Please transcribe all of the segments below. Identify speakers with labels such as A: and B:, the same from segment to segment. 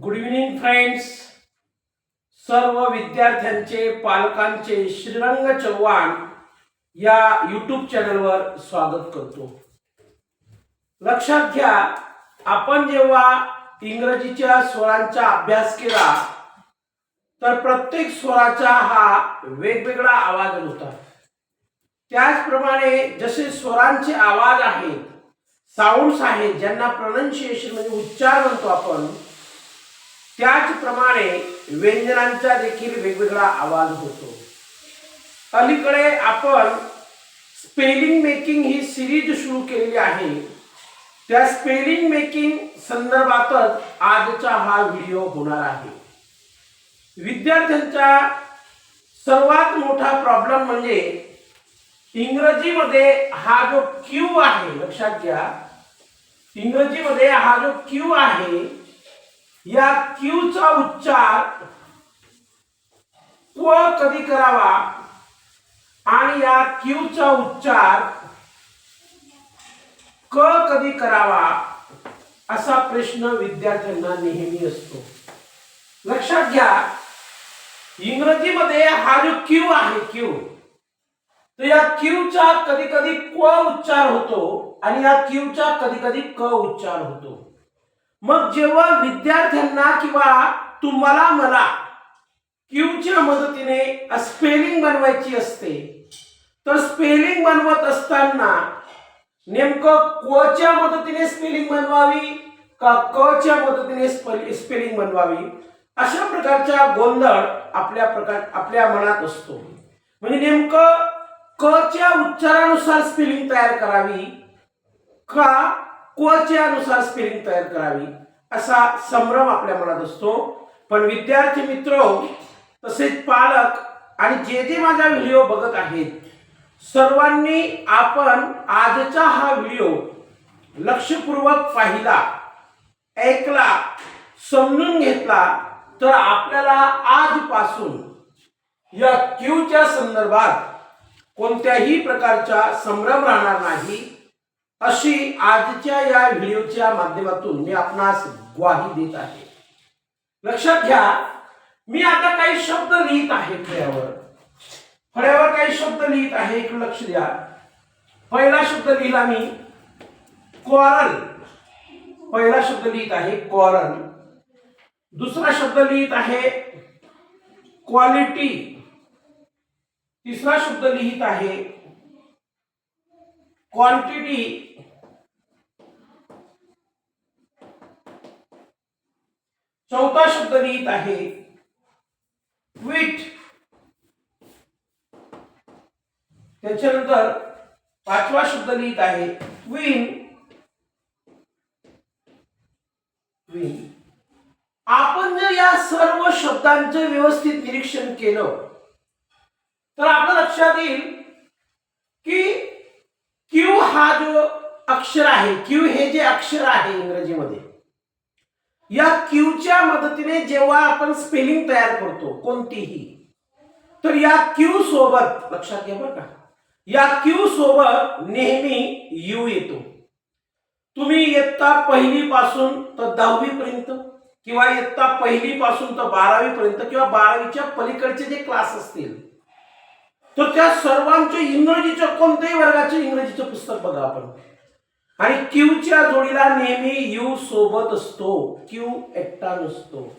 A: Good evening friends सर्व विद्यार्थ्यांचे पालकांचे श्रीरंग चव्हाण या युट्यूब चॅनलवर स्वागत करतो. लक्षात घ्या आपण जेव्हा इंग्रजीच्या स्वरांचा अभ्यास केला तर प्रत्येक स्वराचा हा वेगवेगळा आवाज होता. त्याचप्रमाणे जसे स्वरांचे आवाज आहेत साऊंड्स आहेत ज्यांना प्रोनाऊन्सिएशन म्हणजे उच्चार म्हणतो आपण त्याचप्रमाणे व्यंजनांचा देखील वेगवेगळा आवाज होतो. अलीकडे आपण स्पेलिंग मेकिंग ही सिरीज सुरू केलेली आहे. त्या स्पेलिंग मेकिंग संदर्भातच आजचा हा व्हिडिओ होणार आहे. विद्यार्थ्यांचा सर्वात मोठा प्रॉब्लेम म्हणजे इंग्रजीमध्ये हा जो क्यू आहे लक्षात घ्या. इंग्रजीमध्ये हा जो क्यू आहे या क्यूचा उच्चार क्व कधी करावा आणि या क्यूचा उच्चार क कधी करावा असा प्रश्न विद्यार्थ्यांना नेहमी असतो. लक्षात घ्या इंग्रजीमध्ये हा जो क्यू आहे क्यू तर या क्यूचा कधी कधी क्व उच्चार होतो आणि या क्यूचा कधी कधी क उच्चार होतो. मग जेव्हा विद्यार्थ्यांना किंवा तुम्हाला मला क्यूच्या मदतीने स्पेलिंग बनवायची असते तर स्पेलिंग बनवत असताना नेमकं कोच्या मदतीने स्पेलिंग बनवावी का कच्या मदतीने स्पेलिंग बनवावी? अशा प्रकारचा गोंधळ आपल्या प्रकार आपल्या मनात असतो. म्हणजे नेमकं कच्या उच्चारानुसार स्पेलिंग तयार करावी का कोच्या अनुसार स्पेलिंग तयार करावी असा संभ्रम आपल्या मनात असतो. पण विद्यार्थी मित्र तसेच पालक आणि जे जे माझा व्हिडिओ बघत आहेत सर्वांनी आपण आजचा हा व्हिडिओ लक्षपूर्वक पाहिला ऐकला समजून घेतला तर आपल्याला आजपासून या क्यूच्या संदर्भात कोणत्याही प्रकारचा संभ्रम राहणार नाही. अशी आजच्या या व्हिडिओच्या माध्यमातून मी आपणास ग्वाही देत आहे. लक्षात घ्या मी आता काही शब्द लिहित आहे फळ्यावर फळ्यावर काही शब्द लिहित आहे इकडे लक्ष द्या. पहिला शब्द लिहिला मी कॉरल पहिला शब्द लिहित आहे कॉरल दुसरा शब्द लिहित आहे क्वालिटी. तिसरा शब्द लिहित आहे क्वांटिटी चौथा शब्द लिहित आहे. विट त्याच्यानंतर पाचवा शब्द लिहित आहे. विन विन आपण जर या सर्व शब्दांचं व्यवस्थित निरीक्षण केलं तर आपल्या लक्षात येईल की क्यू हा जो अक्षर आहे क्यू हे जे अक्षर आहे इंग्रजीमध्ये या क्यूच्या मदतीने जेव्हा आपण स्पेलिंग तयार करतो कोणतीही तर या क्यू सोबत लक्षात घ्या बरं का या क्यू सोबत नेहमी यू येतो. तुम्ही इयत्ता पहिली पासून तर दहावी पर्यंत किंवा इयत्ता पहिली पासून तर बारावी पर्यंत किंवा बारावीच्या पलीकडचे जे क्लास असतील तर त्या सर्वांचे इंग्रजीचं कोणत्याही वर्गाचे इंग्रजीचं पुस्तक बघा आपण. आणि क्यूच्या जोडीला नेहमी यू सोबत असतो. क्यू एकटा नसतो.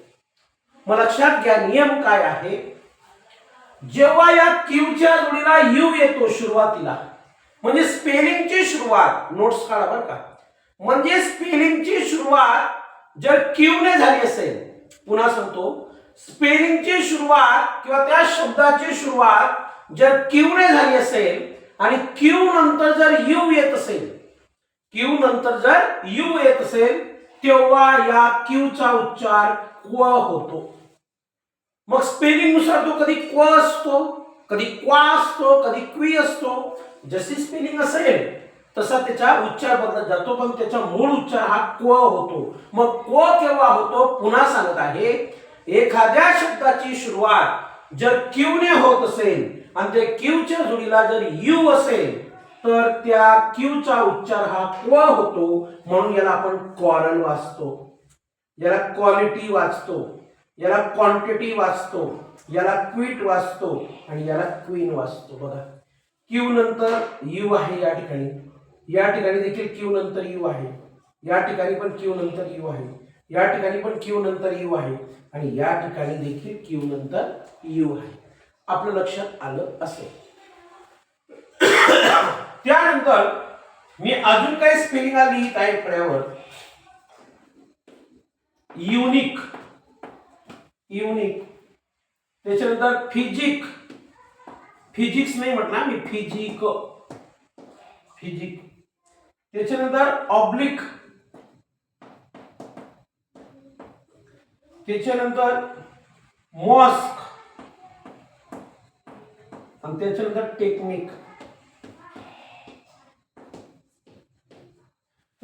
A: मग लक्षात घ्या नियम काय आहे? जेव्हा या क्यूच्या जोडीला यू येतो सुरुवातीला म्हणजे स्पेलिंगची सुरुवात नोट्स काढा बरं का. म्हणजे स्पेलिंगची सुरुवात जर क्यूने झाली असेल पुन्हा सांगतो. स्पेलिंगची सुरुवात किंवा त्या शब्दाची सुरुवात जर क्यूने झाली असेल आणि क्यू नंतर जर यू येत असेल क्यू नंतर जर यू येत असेल तेव्हा या क्यूचा उच्चार क्व होतो. मग स्पेलिंगनुसार तो कधी क्व असतो कधी क्वा असतो कधी क्वी असतो. जशी स्पेलिंग असेल तसा त्याचा उच्चार बदलत जातो पण त्याचा मूळ उच्चार हा क्व होतो. मग क्व केव्हा होतो? पुन्हा सांगत आहे एखाद्या शब्दाची सुरुवात जर क्यूने होत असेल आणि ते क्यूच्या जोडीला जर यू असेल तर त्या क्यूचा उच्चार हा क्व होतो. म्हणून याला आपण कॉरल वाचतो. याला क्वालिटी वाचतो. याला क्वांटिटी वाचतो. याला क्विट वाचतो. आणि याला क्वीन वाचतो. बघा. क्यू नंतर यू आहे या ठिकाणी. या ठिकाणी देखील क्यू नंतर यू आहे. या ठिकाणी पण क्यू नंतर यू आहे. या ठिकाणी पण क्यू नंतर यू आहे. आणि या ठिकाणी देखील क्यू नंतर यू आहे. आपलं लक्षात आलं असेल. त्यानंतर मी अजून काही स्पेलिंग लिहित आहे फळ्यावर युनिक युनिक त्याच्यानंतर फिजिक फिजिक्स नाही म्हटलं मी फिजिक फिजिक त्याच्यानंतर ऑब्लिक त्याच्यानंतर मॉस्क आणि त्याच्यानंतर टेक्निक.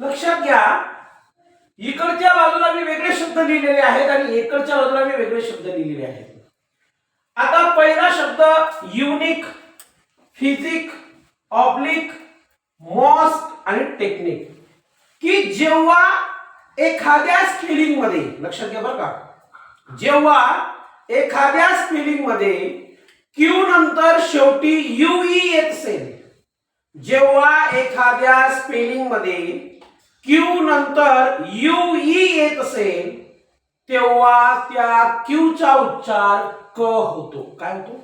A: लक्षात घ्या इकडच्या बाजूला मी वेगळे शब्द लिहिलेले आहेत आणि इकडच्या बाजूला मी वेगळे शब्द लिहिलेले आहेत. आता पहिला शब्द युनिक फिजिक ऑब्लिक मॉस्क आणि टेक्निक की जेव्हा एखाद्या स्पेलिंगमध्ये लक्षात घ्या बरं का जेव्हा एखाद्या स्पेलिंगमध्ये क्यू नंतर शेवटी युई येत असेल. जेव्हा एखाद्या स्पेलिंगमध्ये क्यू नंतर युई येत असेल तेव्हा त्या क्यूचा उच्चार क होतो. काय होतो?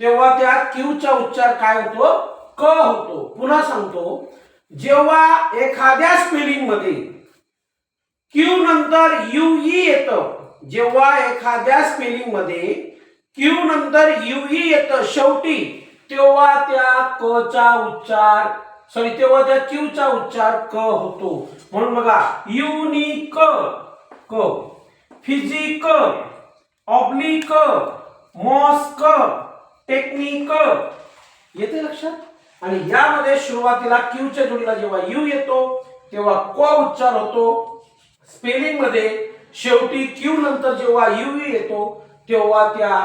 A: तेव्हा त्या क्यूचा उच्चार काय होतो? क होतो. पुन्हा सांगतो. जेव्हा एखाद्या स्पेलिंगमध्ये क्यू नंतर युई येतं जेव्हा एखाद्या स्पेलिंगमध्ये क्यू नंतर युई येतं शेवटी. तेव्हा त्या क चा उच्चार सॉरी तेव्हा त्या क्यू चा उच्चार क होतो. म्हणून बघा युनिक क. Physique oblique mosque technique. येते लक्षात? आणि यामध्ये सुरुवातीला क्यूच्या जोडीला जेव्हा यू येतो तेव्हा क उच्चार होतो. स्पेलिंगमध्ये शेवटी क्यू नंतर जेव्हा यू येतो तेव्हा त्या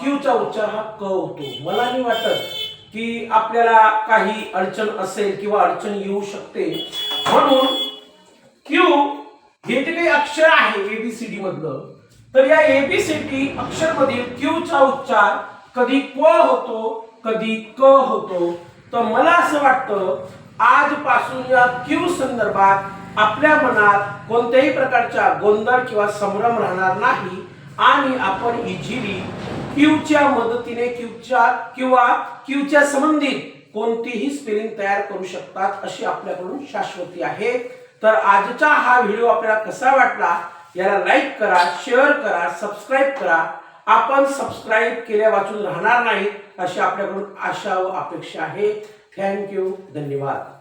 A: क्यूचा उच्चार हा क होतो. मला नाही वाटत की आपल्याला काही अडचण असेल किंवा अडचण येऊ शकते. म्हणून क्यू हे जे काही अक्षर आहे एबीसीडी मधलं तर या एबीसीडी अक्षर मधील क्यूचा उच्चार कधी क होतो कधी क होतो. तर मला असं वाटतं आजपासून या क्यू संदर्भात आपल्या मनात कोणत्याही प्रकारचा गोंधळ किंवा संभ्रम राहणार नाही. आणि आपण इझिली क्यूच्या मदतीने क्यूच्या किंवा क्यूच्या संबंधित कोणतीही स्पेलिंग तयार करू शकतात अशी आपल्याकडून शाश्वती आहे. तर आजचा हा व्हिडिओ आपल्याला कसा वाटला याला लाईक करा शेअर करा सबस्क्राईब करा. आपण सबस्क्राईब केल्या वाचून राहणार नाही अशी आपल्याकडून आशा व अपेक्षा आहे. थँक्यू धन्यवाद.